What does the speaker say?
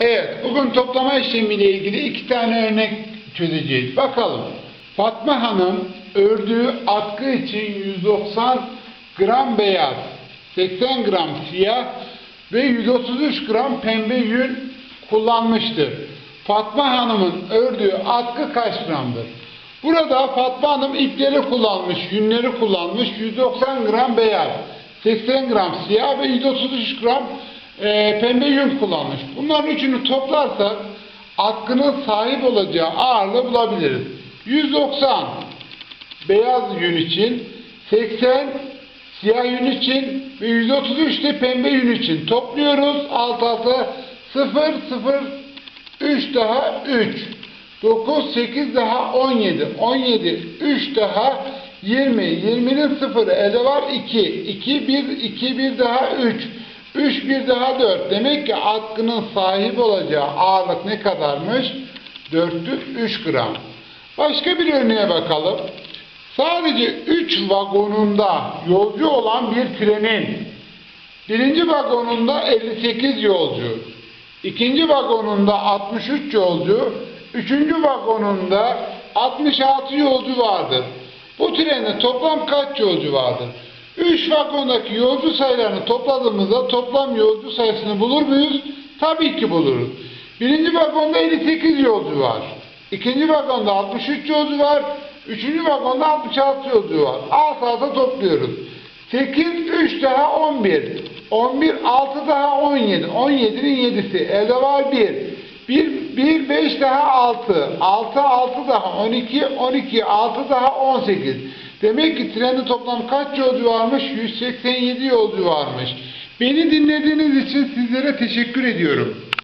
Evet, bugün toplama işlemiyle ilgili iki tane örnek çözeceğiz. Bakalım. Fatma Hanım ördüğü atkı için 190 gram beyaz, 80 gram siyah ve 133 gram pembe yün kullanmıştır. Fatma Hanım'ın ördüğü atkı kaç gramdır? Burada Fatma Hanım ipleri kullanmış, yünleri kullanmış, 190 gram beyaz, 80 gram siyah ve 133 gram e, pembe yün kullanmış. Bunların üçünü toplarsak atkının sahip olacağı ağırlığı bulabiliriz. 190 beyaz yün için, 80 siyah yün için ve 133 de pembe yün için topluyoruz. Alt alta 0 0 3 daha 3 9 8 daha 17 17 3 daha 20 20'nin 0 elde var 2 2 1 2 1 daha 3 3 1 daha 4 demek ki atkının sahip olacağı ağırlık ne kadarmış 4'lük 3 gram başka bir örneğe bakalım sadece 3 vagonunda yolcu olan bir trenin birinci vagonunda 58 yolcu ikinci vagonunda 63 yolcu üçüncü vagonunda 66 yolcu vardır. Bu trende toplam kaç yolcu vardır? 3 vagondaki yolcu sayılarını topladığımızda toplam yolcu sayısını bulur muyuz? Tabii ki buluruz. Birinci vagonda 58 yolcu var. İkinci vagonda 63 yolcu var. Üçüncü vagonda 66 yolcu var. Alt alta topluyoruz. 8, 3 daha 11. 11, 6 daha 17. 17'nin 7'si. Elde var 1. 1, 1, 5 daha 6. 6, 6 daha 12. 12, 6 daha 18. Demek ki trende toplam kaç yolcu varmış? 187 yolcu varmış. Beni dinlediğiniz için sizlere teşekkür ediyorum.